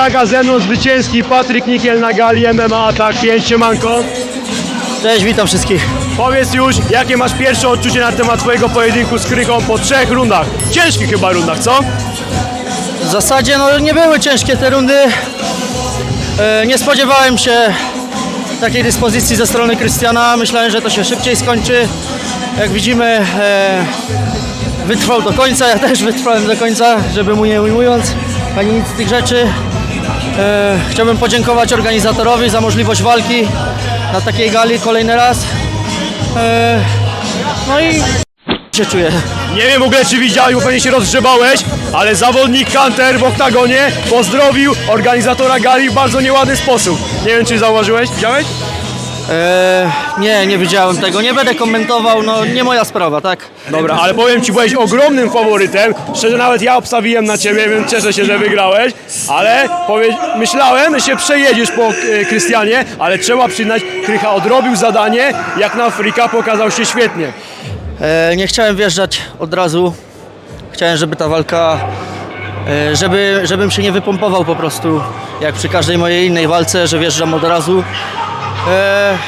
Waga ze mną zwycięski Patryk Nikiel na gali MMA Atak 5 Siemanko. Cześć, witam wszystkich. Powiedz już, jakie masz pierwsze odczucie na temat twojego pojedynku z Krychą po trzech rundach? Ciężkich chyba rundach, co? W zasadzie no, nie były ciężkie te rundy. E, nie spodziewałem się takiej dyspozycji ze strony Krystiana. Myślałem, że to się szybciej skończy. Jak widzimy, e, wytrwał do końca. Ja też wytrwałem do końca, żeby mu nie ujmując ani nic z tych rzeczy. E, chciałbym podziękować organizatorowi za możliwość walki na takiej gali kolejny raz. E, no i się czuję. Nie wiem w ogóle czy widziałeś, bo pewnie się rozgrzebałeś, ale zawodnik Hunter w oktagonie pozdrowił organizatora gali w bardzo nieładny sposób. Nie wiem czy zauważyłeś, widziałeś? E, nie, nie widziałem tego. Nie będę komentował, no nie moja sprawa, tak? Dobra, ale powiem ci, byłeś ogromnym faworytem. Szczerze nawet ja obstawiłem na ciebie, więc cieszę się, że wygrałeś. Ale powie... myślałem, że się przejedziesz po e, Krystianie, ale trzeba przyznać, Krycha odrobił zadanie, jak na Frika pokazał się świetnie. E, nie chciałem wjeżdżać od razu. Chciałem, żeby ta walka, e, żeby, żebym się nie wypompował po prostu, jak przy każdej mojej innej walce, że wjeżdżam od razu. E,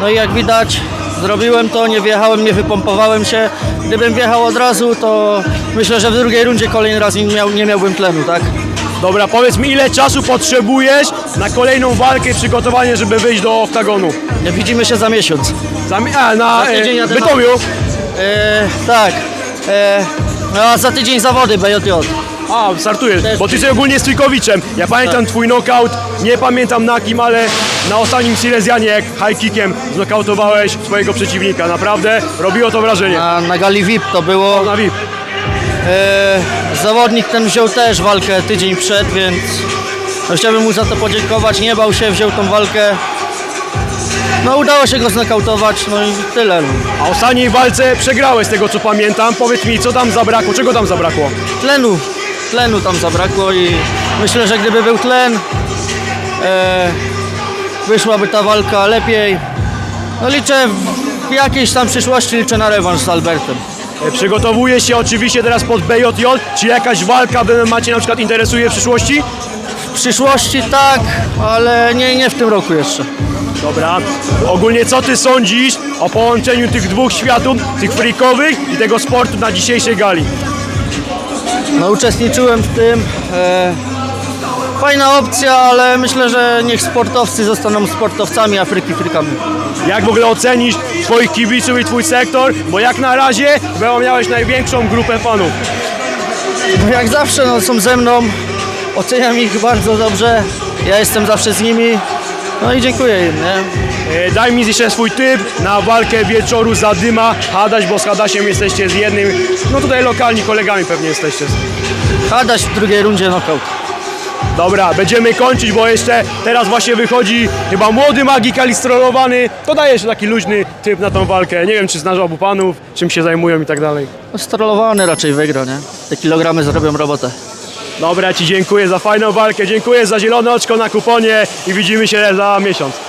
no i jak widać, zrobiłem to, nie wjechałem, nie wypompowałem się. Gdybym wjechał od razu, to myślę, że w drugiej rundzie kolejny raz nie, miał, nie miałbym tlenu, tak? Dobra, powiedz mi, ile czasu potrzebujesz na kolejną walkę i przygotowanie, żeby wyjść do oktagonu? Widzimy się za miesiąc. Zami- a, na Za tydzień e, jadę Bytomiu. E, tak. E, no a za tydzień zawody BJJ. A, startujesz, bo ty jesteś ogólnie Strykowiczem. Ja pamiętam twój knockout, nie pamiętam na kim, ale na ostatnim Silesianie, jak high kickiem znokautowałeś swojego przeciwnika. Naprawdę robiło to wrażenie. Na, na gali VIP to było. Na VIP. E, zawodnik ten wziął też walkę tydzień przed, więc no, chciałbym mu za to podziękować. Nie bał się, wziął tą walkę. No udało się go znokautować, no i tyle. A w ostatniej walce przegrałeś z tego co pamiętam. Powiedz mi, co tam zabrakło, czego tam zabrakło? Tlenu, tlenu tam zabrakło i myślę, że gdyby był tlen, e, wyszłaby ta walka lepiej. No liczę w jakiejś tam przyszłości liczę na rewanż z Albertem. E, Przygotowujesz się oczywiście teraz pod BJJ. Czy jakaś walka MMA cię na przykład interesuje w przyszłości? W przyszłości tak, ale nie, nie w tym roku jeszcze. Dobra. Ogólnie co ty sądzisz o połączeniu tych dwóch światów, tych freakowych i tego sportu na dzisiejszej gali? No uczestniczyłem w tym. E, fajna opcja, ale myślę, że niech sportowcy zostaną sportowcami, a fryki frykami. Jak w ogóle ocenisz twoich kibiców i twój sektor? Bo jak na razie miałeś największą grupę fanów. No jak zawsze no, są ze mną, oceniam ich bardzo dobrze, ja jestem zawsze z nimi. No i dziękuję im, nie? E, Daj mi jeszcze swój typ na walkę wieczoru Zadyma, Hadaś, bo z Hadasiem jesteście z jednym, no tutaj lokalni kolegami pewnie jesteście. Hadaś w drugiej rundzie knockout. Dobra, będziemy kończyć, bo jeszcze teraz właśnie wychodzi chyba młody magik alistrolowany. To daje jeszcze taki luźny typ na tą walkę. Nie wiem, czy znasz obu panów, czym się zajmują i tak dalej. No, Sterolowany raczej wygra, nie? Te kilogramy zrobią robotę. Dobra, Ci dziękuję za fajną walkę, dziękuję za zielone oczko na kuponie i widzimy się za miesiąc.